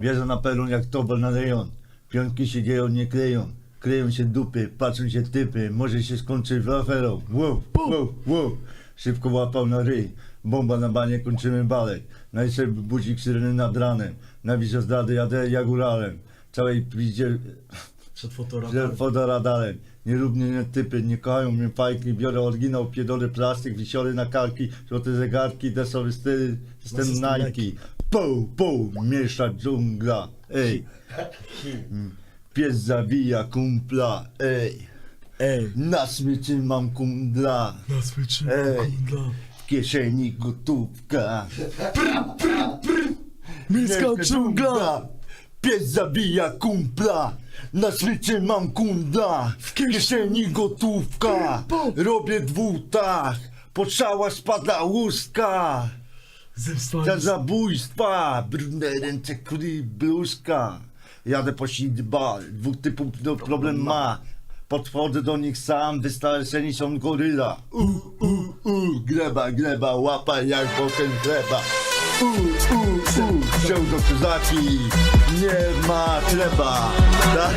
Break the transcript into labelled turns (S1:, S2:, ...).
S1: Wierzę na peron jak tobal na rejon. Piątki się dzieją, nie kleją. Kleją się dupy, patrzą się typy. Może się skończy w aferą. Wow, wow, wow. Szybko łapał na ryj. Bomba na banie, kończymy balet. Najszej budzik syreny nad ranem. Nawisa zdrady, jadę jak góralem. Całej piździe
S2: Przed fotoradarem.
S1: fotoradarem. Nie mnie nie typy, nie kochają mnie fajki. Biorę oryginał, pierdolę plastik, wisiory na karki. Złote zegarki, desowy styl, system Nike. Poł, poł, miesza dżungla. Ej. Pies zabija kumpla, ej.
S2: Ej,
S1: Na smyczy mam kumpla.
S2: na smyczy,
S1: Ej. W kieszeni gotówka.
S2: Miejska dżungla.
S1: Pies zabija kumpla. Na smyczy mam kumpla. W kieszeni gotówka. Robię dwutach. Poczała spada łuska.
S2: Zemsta
S1: Za zabójstwa. Brudne ręce, kuli bluzka. Jadę po Sidbal. Dwóch typów no, problem ma. Podchodzę do nich sam, wystarczeni są goryla. U, u, u, gleba, gleba, łapa jak bokiem chleba. U, u, u, pseudo kozaki, nie ma chleba. Tak?